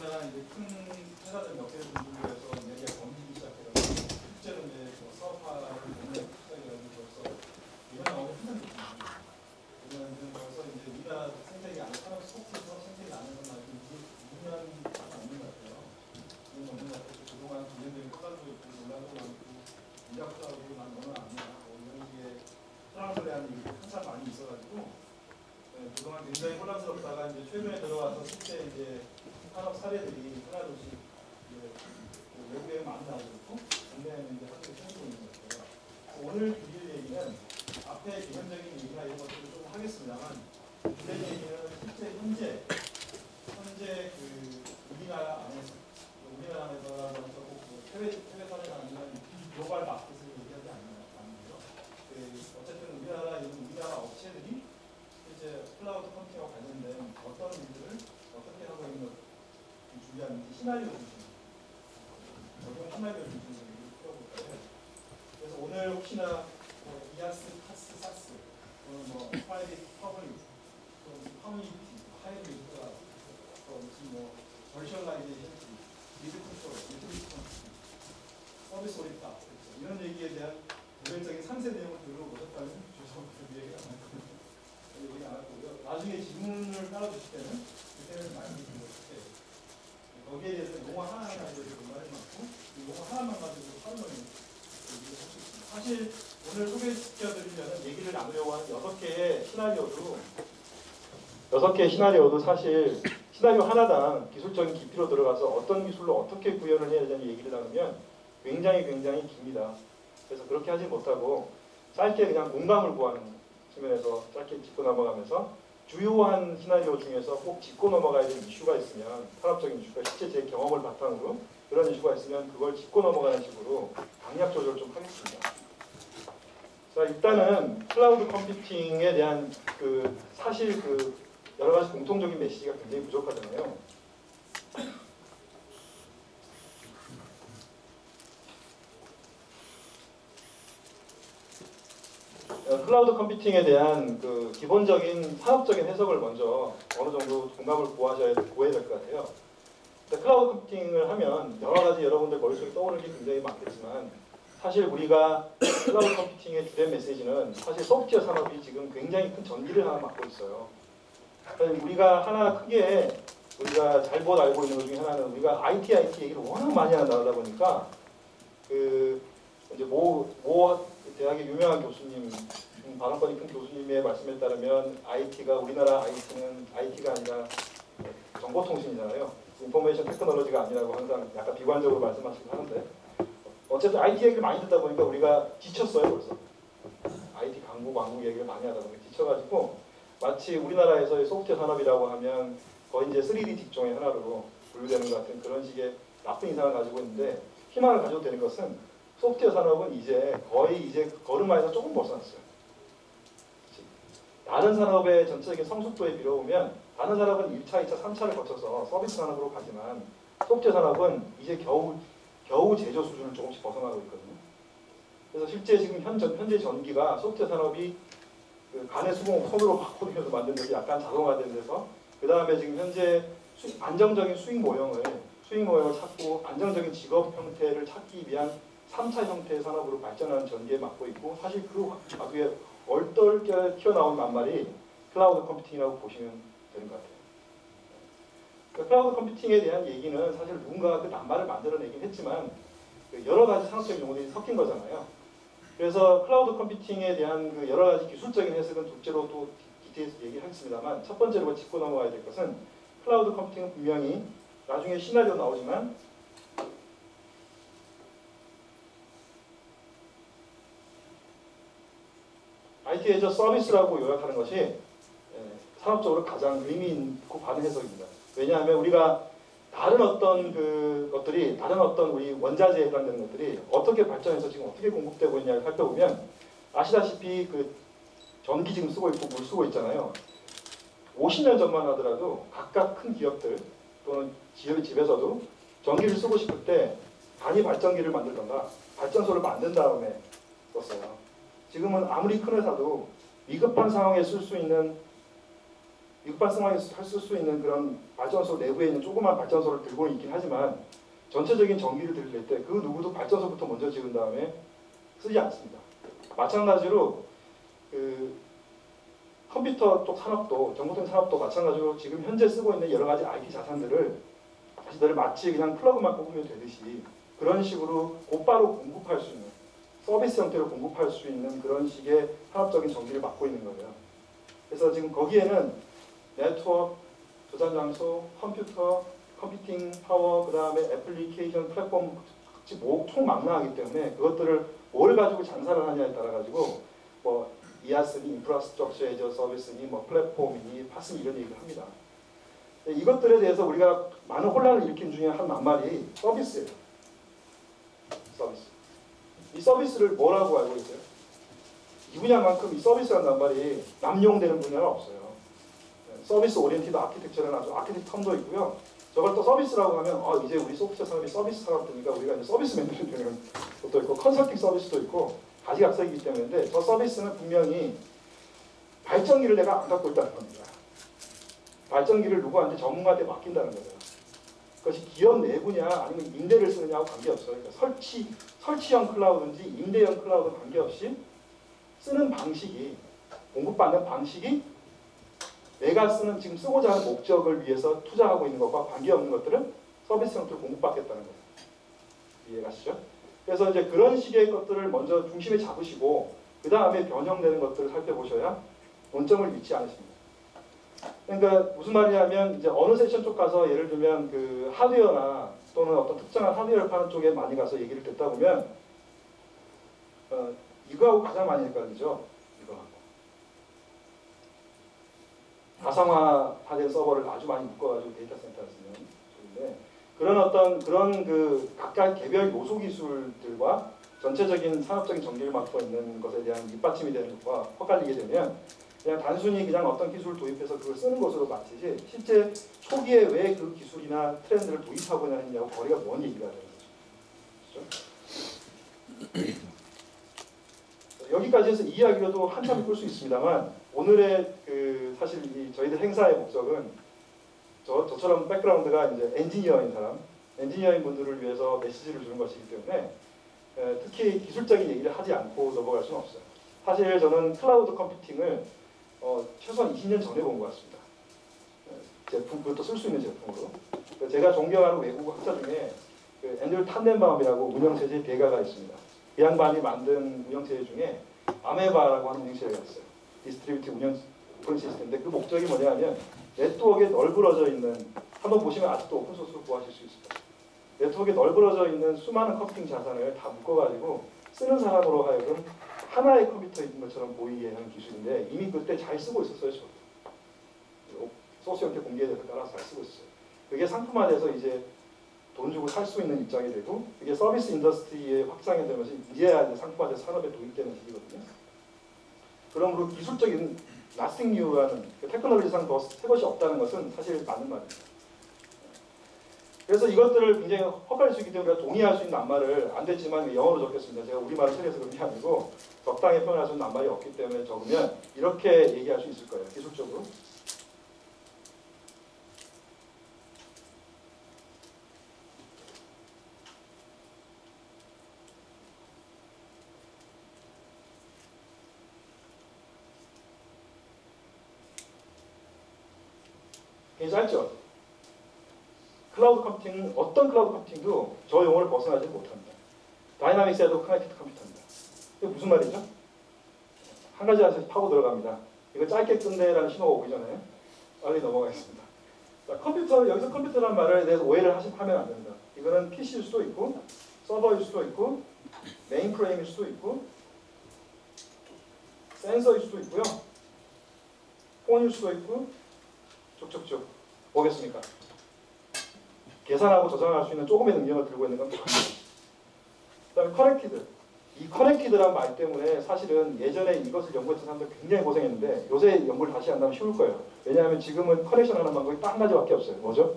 이제 큰 회사들 몇 개를 중심으로 해서 내가 검증이 시작해서 실제로 이제 뭐 보는 시작이라는 벌써 이런 나오기 힘듭니다. 그러면 이제 벌써 이제 우리나라 생태계 안에 산업 속에서 생태계 안에서 아직 2년 넘는 것 같아요. 2년 넘는 것 같아서 그동안 기존적인 클라우드 있고 논란도 많고 클라우드 난 너는 아니야 뭐 이런 식의 클라우드에 대한 얘기 항상 많이 있어가지고 네, 그동안 굉장히 혼란스럽다가 이제 최근에 들어와서 실제 이제 산업 사례들이 하나둘씩 그 외국에 많이 나오고 있고 국내에는 이제 확실히 생기고 있는 것 같아요. 오늘 드릴 얘기는 앞에 기본적인 얘기나 이런 것들을 좀 하겠습니다만 드릴 얘기는 실제 현재 현재 그 우리나라 안에서 우리나라 안에서라고 해서 꼭뭐 해외 해외 사례가 아니면 글로벌 마켓을 얘기하지 않는 거죠. 그 어쨌든 우리나라 이 우리나라 업체들이 이제 클라우드 컴퓨팅과 관련된 어떤 일들을 어떻게 하고 있는 그 중요한 시나리오 중심 적용 시나리오 중심으로 얘기를 풀어볼 거예요. 그래서 오늘 혹시나 뭐 이아스, 카스, 사스 또는 뭐 프라이빗, 퍼블릭 또는 커뮤니티, 하이브리드가 또 무슨 뭐 버셔널라이제이션, 미드 컨트롤, 미드 컨트롤 서비스 오리다 이런 얘기에 대한 개별적인 상세 내용을 들어보셨다면 죄송합니다. 그 얘기가 안 했거든요. 얘기 안 했고요. 나중에 질문을 따라 주실 때는 그때는 많이 거기에 대해서 용어 하나하나 가지고 말이 많고 이 용어 하나만 가지고 설명을 얘기를 할수 있습니다. 사실 오늘 소개시켜드리면 얘기를 나누려고 한 여섯 개의 시나리오도 여섯 개의 시나리오도 사실 시나리오 하나당 기술적인 깊이로 들어가서 어떤 기술로 어떻게 구현을 해야 되는 얘기를 나누면 굉장히 굉장히 깁니다. 그래서 그렇게 하지 못하고 짧게 그냥 공감을 구하는 측면에서 짧게 짚고 넘어가면서 주요한 시나리오 중에서 꼭 짚고 넘어가야 될 이슈가 있으면 산업적인 이슈가 실제 제 경험을 바탕으로 그런 이슈가 있으면 그걸 짚고 넘어가는 식으로 강약 조절을 좀 하겠습니다. 자 일단은 클라우드 컴퓨팅에 대한 그 사실 그 여러 가지 공통적인 메시지가 굉장히 부족하잖아요. 어, 클라우드 컴퓨팅에 대한 그 기본적인 산업적인 해석을 먼저 어느 정도 공감을 구하셔야 구해야 될 것 같아요. 클라우드 컴퓨팅을 하면 여러 가지 여러분들 머릿속에 떠오르는 게 굉장히 많겠지만 사실 우리가 클라우드 컴퓨팅의 주된 메시지는 사실 소프트웨어 산업이 지금 굉장히 큰 전기를 하나 맡고 있어요. 우리가 하나 크게 우리가 잘못 알고 있는 것 중에 하나는 우리가 IT, IT 얘기를 워낙 많이 나오다 보니까 그 이제 모, 모 대학의 유명한 교수님, 음, 발언권이 큰 교수님의 말씀에 따르면 IT가 우리나라 IT는 IT가 아니라 정보통신이잖아요. 인포메이션 테크놀로지가 아니라고 항상 약간 비관적으로 말씀하시긴 하는데 어쨌든 IT 얘기를 많이 듣다 보니까 우리가 지쳤어요 벌써. IT 강국 왕국 얘기를 많이 하다 보니까 지쳐가지고 마치 우리나라에서의 소프트웨어 산업이라고 하면 거의 이제 3D 직종의 하나로 분류되는 것 같은 그런 식의 나쁜 인상을 가지고 있는데 희망을 가져도 되는 것은 소프트웨어 산업은 이제 거의 이제 걸음마에서 조금 벗어났어요. 다른 산업의 전체적인 성숙도에 비춰보면 다른 산업은 1차, 2차, 3차를 거쳐서 서비스 산업으로 가지만 소프트웨어 산업은 이제 겨우 겨우 제조 수준을 조금씩 벗어나고 있거든요. 그래서 실제 지금 현, 현재 전기가 소프트웨어 산업이 그 간의 수공 손으로 막 코딩해서 만든 데서 약간 자동화된 데서 그 다음에 지금 현재 수, 안정적인 수익 모형을 수익 모형을 찾고 안정적인 직업 형태를 찾기 위한 3차 형태의 산업으로 발전하는 전개에 맡고 있고 사실 그 앞에 얼떨결 튀어나온 낱말이 클라우드 컴퓨팅이라고 보시면 되는 것 같아요. 그 클라우드 컴퓨팅에 대한 얘기는 사실 누군가 그 낱말을 만들어내긴 했지만 그 여러 가지 산업적인 용어들이 섞인 거잖아요. 그래서 클라우드 컴퓨팅에 대한 그 여러 가지 기술적인 해석은 둘째로 또 디테일해서 얘기하겠습니다만 첫 번째로 짚고 넘어가야 될 것은 클라우드 컴퓨팅은 분명히 나중에 시나리오 나오지만 에저 서비스라고 요약하는 것이 예, 산업적으로 가장 의미 있고 바른 해석입니다. 왜냐하면 우리가 다른 어떤 그 것들이 다른 어떤 우리 원자재에 해당되는 것들이 어떻게 발전해서 지금 어떻게 공급되고 있냐를 살펴보면 아시다시피 그 전기 지금 쓰고 있고 물 쓰고 있잖아요. 50년 전만 하더라도 각각 큰 기업들 또는 기업의 집에서도 전기를 쓰고 싶을 때 단위 발전기를 만들던가 발전소를 만든 다음에 썼어요. 지금은 아무리 큰 회사도 위급한 상황에 쓸 수 있는 이급발생할 수 있는 그런 발전소 내부에 있는 조그만 발전소를 들고 있긴 하지만 전체적인 전기를 들릴 때 그 누구도 발전소부터 먼저 지은 다음에 쓰지 않습니다. 마찬가지로 그 컴퓨터 쪽 산업도 정보통 산업도 마찬가지로 지금 현재 쓰고 있는 여러 가지 IT 자산들을 자신들을 마치 그냥 플러그만 꼽으면 되듯이 그런 식으로 곧바로 공급할 수 있는 서비스 형태로 공급할 수 있는 그런 식의 산업적인 전기를 맡고 있는 거예요. 그래서 지금 거기에는 네트워크, 저장 장소, 컴퓨터, 컴퓨팅 파워, 그 다음에 애플리케이션 플랫폼 같이 뭐 총망라하기 때문에 그것들을 뭘 가지고 장사를 하냐에 따라 가지고 뭐 이아스니 인프라스트럭처 에저 서비스니 뭐 플랫폼이니 파스니 이런 얘기를 합니다. 이것들에 대해서 우리가 많은 혼란을 일으킨 중에 한 낱말이 서비스예요. 서비스. 이 서비스를 뭐라고 알고 있어요? 이 분야만큼 이 서비스라는 말이 남용되는 분야는 없어요. 네, 서비스 오리엔티드 아키텍처라는 아주 아키텍 텀도 있고요. 저걸 또 서비스라고 하면 어, 이제 우리 소프트웨어 산업이 서비스 산업이니까 우리가 이제 서비스 매니저 되는 것도 있고 컨설팅 서비스도 있고 가지각색이기 때문에 저 서비스는 분명히 발전기를 내가 안 갖고 있다는 겁니다. 발전기를 누구한테 전문가한테 맡긴다는 거예요. 그것이 기업 내부냐 아니면 임대를 쓰느냐하고 관계없어요. 그러니까 설치, 설치형 클라우드인지 임대형 클라우드 관계없이 쓰는 방식이 공급받는 방식이 내가 쓰는 지금 쓰고자 하는 목적을 위해서 투자하고 있는 것과 관계없는 것들은 서비스 형태로 공급받겠다는 거예요. 이해가시죠? 그래서 이제 그런 식의 것들을 먼저 중심에 잡으시고 그 다음에 변형되는 것들을 살펴보셔야 논점을 잃지 않으십니다. 그러니까 무슨 말이냐면 이제 어느 세션 쪽 가서 예를 들면 그 하드웨어나 또는 어떤 특정한 하드웨어를 파는 쪽에 많이 가서 얘기를 듣다 보면 어, 이거하고 가장 많이 헷갈리죠. 이거하고 가상화된 서버를 아주 많이 묶어가지고 데이터 센터에 쓰는 쪽인데 그런 어떤 그런 그 각각 개별 요소 기술들과 전체적인 산업적인 전기를 맡고 있는 것에 대한 밑받침이 되는 것과 헛갈리게 되면 그냥 단순히 그냥 어떤 기술을 도입해서 그걸 쓰는 것으로 마치지 실제 초기에 왜 그 기술이나 트렌드를 도입하고자 했냐고 거리가 먼 얘기가 되는 거죠. 그렇죠? 여기까지 해서 이 이야기로도 한참을 끌수 있습니다만 오늘의 그 사실 이 저희들 행사의 목적은 저, 저처럼 백그라운드가 이제 엔지니어인 사람, 엔지니어인 분들을 위해서 메시지를 주는 것이기 때문에 에, 특히 기술적인 얘기를 하지 않고 넘어갈 수는 없어요. 사실 저는 클라우드 컴퓨팅을 어, 최소한 20년 전에 본 것 같습니다. 에, 제품 그것도 쓸 수 있는 제품으로. 그 제가 존경하는 외국 학자 중에 그 앤드류 탄덴바움이라고 운영체제 대가가 있습니다. 그 양반이 만든 운영체제 중에 아메바라고 하는 운영체제가 있어요. 디스트리뷰티브 운영 그런 시스템인데 그 목적이 뭐냐면 네트워크에 널브러져 있는 한번 보시면 아직도 오픈소스로 구하실 수 거예요. 네트워크에 널브러져 있는 수많은 컴퓨팅 자산을 다 묶어가지고 쓰는 사람으로 하여금 하나의 컴퓨터인 것처럼 보이게 하는 기술인데 이미 그때 잘 쓰고 있었어요. 저. 소스 형태 공개돼서 따라서 잘 쓰고 있어요. 그게 상품화돼서 이제 돈 주고 살 수 있는 입장이 되고 이게 서비스 인더스트리의 확장이 되면서 이제야 이제 상품화돼서 산업에 도입되는 시기거든요. 그러므로 기술적인 new라는 그 테크놀로지상 더새 것이 없다는 것은 사실 맞는 말입니다. 그래서 이것들을 굉장히 헛갈릴 수 있기 때문에 동의할 수 있는 낱말을 안 됐지만 영어로 적겠습니다. 제가 우리말을 처리해서 그런 게 아니고 적당히 표현할 수 있는 낱말이 없기 때문에 적으면 이렇게 얘기할 수 있을 거예요. 기술적으로. 짧죠? 클라우드 컴퓨팅은 어떤 클라우드 컴퓨팅도 저 용어를 벗어나지 못합니다. 다이나믹스에도 커넥티드 컴퓨터입니다. 이게 무슨 말이죠? 한 가지 한씩 파고 들어갑니다. 이거 짧게 끝내라는 신호가 오기 전에 빨리 넘어가겠습니다. 자, 컴퓨터, 여기서 컴퓨터라는 말에 대해서 오해를 하시, 하면 안 됩니다. 이거는 PC일 수도 있고, 서버일 수도 있고, 메인프레임일 수도 있고, 센서일 수도 있고요. 폰일 수도 있고, 쭉쭉쭉. 뭐겠습니까? 계산하고 저장할 수 있는 조금의 능력을 들고 있는 건 그다음에 커넥티드. 이 커넥티드란 말 때문에 사실은 예전에 이것을 연구했던 사람들 굉장히 고생했는데 요새 연구를 다시 한다면 쉬울 거예요. 왜냐하면 지금은 커넥션 하는 방법이 딱 한 가지밖에 없어요. 뭐죠?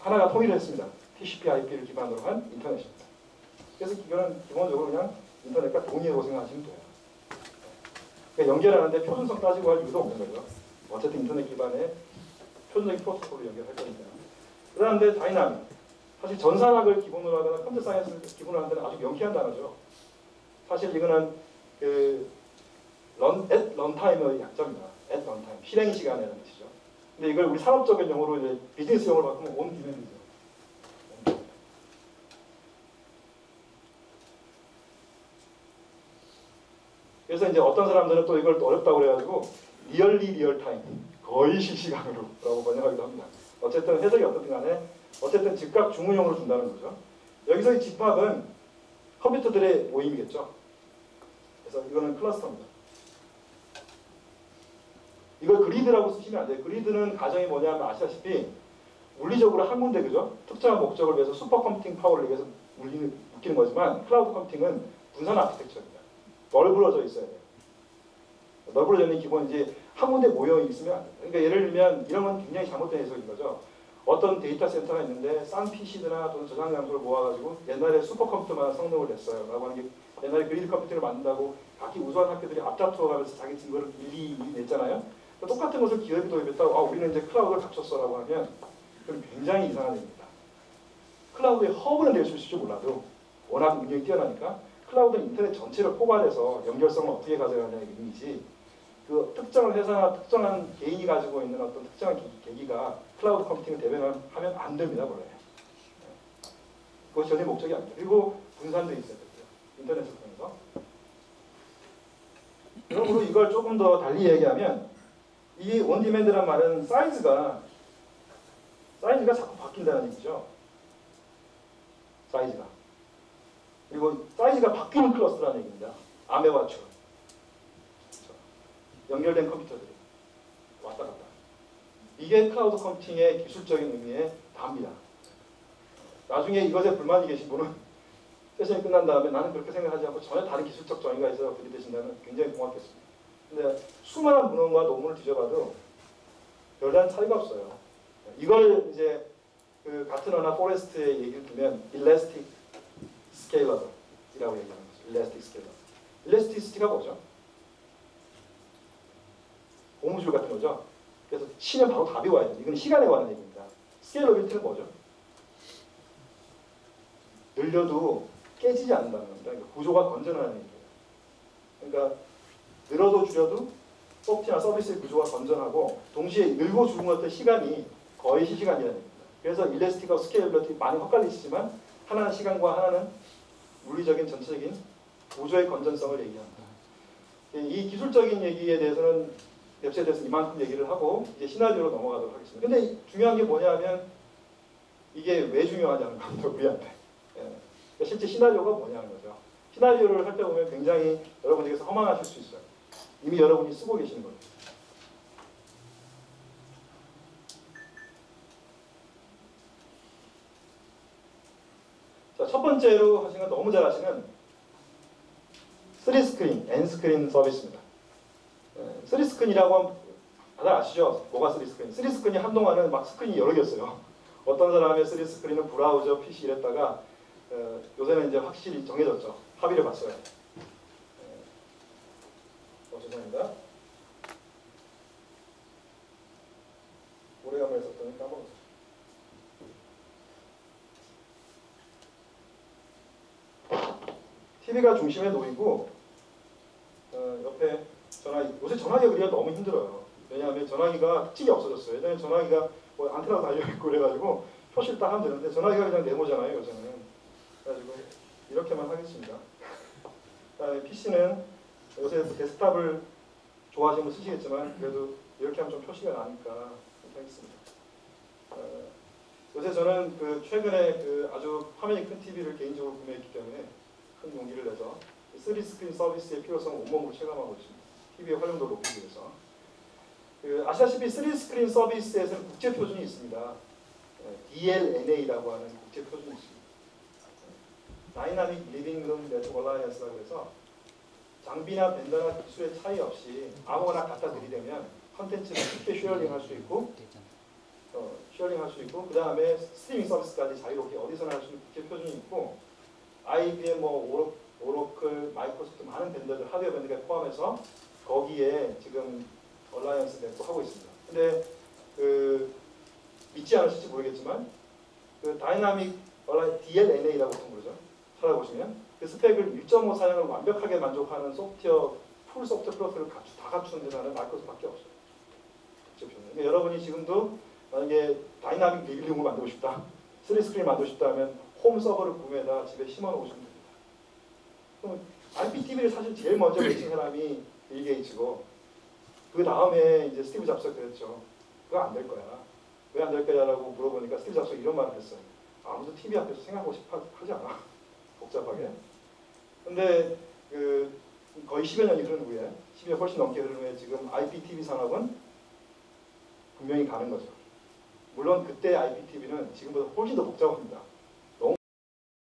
하나가 통일했습니다. TCP/IP를 기반으로 한 인터넷입니다. 그래서 이거는 기본적으로 그냥 인터넷과 동의하고 생각하시면 돼요. 그러니까 연결하는데 표준성 따지고 할 이유도 없는 거죠. 어쨌든 인터넷 기반의 표준적인 프로토콜로 연결할 거니까. 그다음에 다이나믹. 사실 전산학을 기본으로 하거나 컴퓨터 사이언스를 기본으로 하는 데는 아주 명쾌한 단어죠. 사실 이거는 그 런, at 런타임의 약점이다. at 런타임. 실행 시간이라는 뜻이죠. 근데 이걸 우리 산업적인 용어로 이제 비즈니스 용어로 바꾸면 온 디맨드죠. 그래서 이제 어떤 사람들은 또 이걸 또 어렵다고 그래가지고 리얼리 리얼 타임 거의 실시간으로라고 번역하기도 합니다. 어쨌든 해석이 어떻든 간에 어쨌든 즉각 주문형으로 준다는 거죠. 여기서의 집합은 컴퓨터들의 모임이겠죠. 그래서 이거는 클러스터입니다. 이걸 그리드라고 쓰시면 안 돼요. 그리드는 가정이 뭐냐면 아시다시피 물리적으로 한 군데 그죠? 특정한 목적을 위해서 슈퍼컴퓨팅 파워를 위해서 울리는, 웃기는 거지만 클라우드 컴퓨팅은 분산 아키텍처입니다. 널브러져 있어야 돼요. 널브러져 있는 기본 이제 한 군데 모여 있으면 안 돼요. 그러니까 예를 들면 이런 건 굉장히 잘못된 해석인 거죠. 어떤 데이터 센터가 있는데 싼 PC나 또는 저장 장소를 모아가지고 옛날에 슈퍼컴퓨터만 성능을 냈어요. 라고 하는 게 옛날에 그리드 컴퓨터를 만든다고 각기 우수한 학교들이 앞다투어 가면서 자기 증거를 일일이 냈잖아요. 그러니까 똑같은 것을 기업이 도입했다고 아 우리는 이제 클라우드를 갖췄어라고 하면 그건 굉장히 이상한 얘기입니다. 클라우드의 허브는 될 수 있을지 몰라도 워낙 능력이 뛰어나니까 클라우드는 인터넷 전체를 포괄해서 연결성을 어떻게 가져가냐의 의미지 그 특정한 회사나 특정한 개인이 가지고 있는 어떤 특정한 계- 계기가 클라우드 컴퓨팅을 대변하면 안 됩니다 원래. 네. 그것이 전혀 목적이 아니죠 그리고 분산돼 있어야 되고요 인터넷을 통해서. 그러므로 이걸 조금 더 달리 얘기하면 이 원디맨드란 말은 사이즈가 사이즈가 자꾸 바뀐다는 얘기죠. 사이즈가. 그리고 사이즈가 바뀌는 클러스터라는 얘기입니다. 아메바추 연결된 컴퓨터들이 왔다 갔다. 이게 클라우드 컴퓨팅의 기술적인 의미의 답니다. 나중에 이것에 불만이 계신 분은 세션이 끝난 다음에 나는 그렇게 생각하지 않고 전혀 다른 기술적 정의가 있어서 들이대신다면 굉장히 고맙겠습니다. 근데 수많은 문헌과 논문을 뒤져봐도 별다른 차이가 없어요. 이걸 이제 그 가트너나 포레스트의 얘기를 들면 elastic scalar이라고 얘기하는 거죠. elastic scalar. elasticity가 뭐죠? 고무줄 같은 거죠. 그래서 치면 바로 답이 와야 돼요. 이건 시간에 관한 얘기입니다. 스케일러빌티는 뭐죠? 늘려도 깨지지 않는다는 겁니다. 그러니까 구조가 건전하다는 얘기예요. 그러니까 늘어도 줄여도 소프트나 서비스의 구조가 건전하고 동시에 늘고 줄은 것들 시간이 거의 실시간이라는 얘기입니다. 그래서 일레스틱과 스케일러빌티 많이 헷갈리시지만 하나는 시간과 하나는 물리적인 전체적인 구조의 건전성을 얘기합니다. 이 기술적인 얘기에 대해서는 웹사이트에 대해서 이만큼 얘기를 하고 이제 시나리오로 넘어가도록 하겠습니다. 근데 중요한 게 뭐냐면 이게 왜 중요하냐는 겁니다. 우리한테. 예. 그러니까 실제 시나리오가 뭐냐는 거죠. 시나리오를 할 때 보면 굉장히 여러분에게서 허망하실 수 있어요. 이미 여러분이 쓰고 계시는. 자, 첫 번째로 하신 건 너무 잘 아시는 3스크린, N스크린 서비스입니다. 네, 3스크린이라고 하면 다들 아시죠? 뭐가 3스크린? 3스크린이 한동안은 막 스크린이 여러 개였어요. 어떤 사람의 3스크린은 브라우저, PC 이랬다가 어, 요새는 이제 확실히 정해졌죠. 합의를 봤어요. 네. 어, 죄송합니다. 오래간만에 썼더니 까먹었어요. TV가 중심에 놓이고 전화기 요새 전화기 우리가 너무 힘들어요. 왜냐하면 전화기가 특징이 없어졌어요. 예전에 전화기가 뭐 안테나 달려 있고 그래가지고 표시를 딱 하면 되는데 전화기가 그냥 네모잖아요. 요새는 그래가지고 이렇게만 하겠습니다. 그다음에 PC는 요새 데스크탑을 좋아하시는 분 쓰시겠지만 그래도 이렇게 하면 좀 표시가 나니까 이렇게 하겠습니다. 어, 요새 저는 그 최근에 그 아주 화면이 큰 TV를 개인적으로 구매했기 때문에 큰 용기를 내서 3스크린 서비스의 필요성을 온몸으로 체감하고 있습니다. TV의 활용도를 높이기 위해서. 그 아시다시피 3스크린 서비스에서는 국제 표준이 있습니다. 예, DLNA라고 하는 국제 표준이 있습니다. 다이나믹 리빙룸 네트워크 얼라이언스라고 해서 장비나 벤더나 기술의 차이 없이 아무거나 갖다 들이대면 컨텐츠를 쉽게 쉐어링 할 수 있고 어, 쉐어링 할 수 있고 그 다음에 스트리밍 서비스까지 자유롭게 어디서나 할 수 있는 국제 표준이 있고 IBM, 뭐 오로, 오로클, 마이크로소프트 많은 벤더들 하드웨어 벤더가 포함해서 거기에 지금 얼라이언스 넷도 하고 있습니다. 근데 그 믿지 않으실지 모르겠지만 그 다이나믹 얼라이 DLNA라고 부르죠. 찾아보시면 그 스펙을 1.5 사양을 완벽하게 만족하는 소프트웨어 풀 소프트웨어 플러스를 갖추, 다 갖추는 회사는 마이크로소프트밖에 없어요. 그러니까 여러분이 지금도 만약에 다이나믹 리빌링을 만들고 싶다, 3 스크린 만들고 싶다 하면 홈 서버를 구매해다 집에 심어 놓으시면 됩니다. 그럼 IPTV를 사실 제일 먼저 외친 사람이 빌 게이츠고 그 다음에 이제 스티브 잡스가 그랬죠. 그거 안 될 거야. 왜 안 될 거야라고 물어보니까 스티브 잡스가 이런 말을 했어요. 아무도 TV 앞에서 생각하고 싶어 하지 않아. 복잡하게. 근데 그 거의 10여 년이 흐른 후에 10여 훨씬 넘게 흐른 후에 지금 IPTV 산업은 분명히 가는 거죠. 물론 그때 IPTV는 지금보다 훨씬 더 복잡합니다.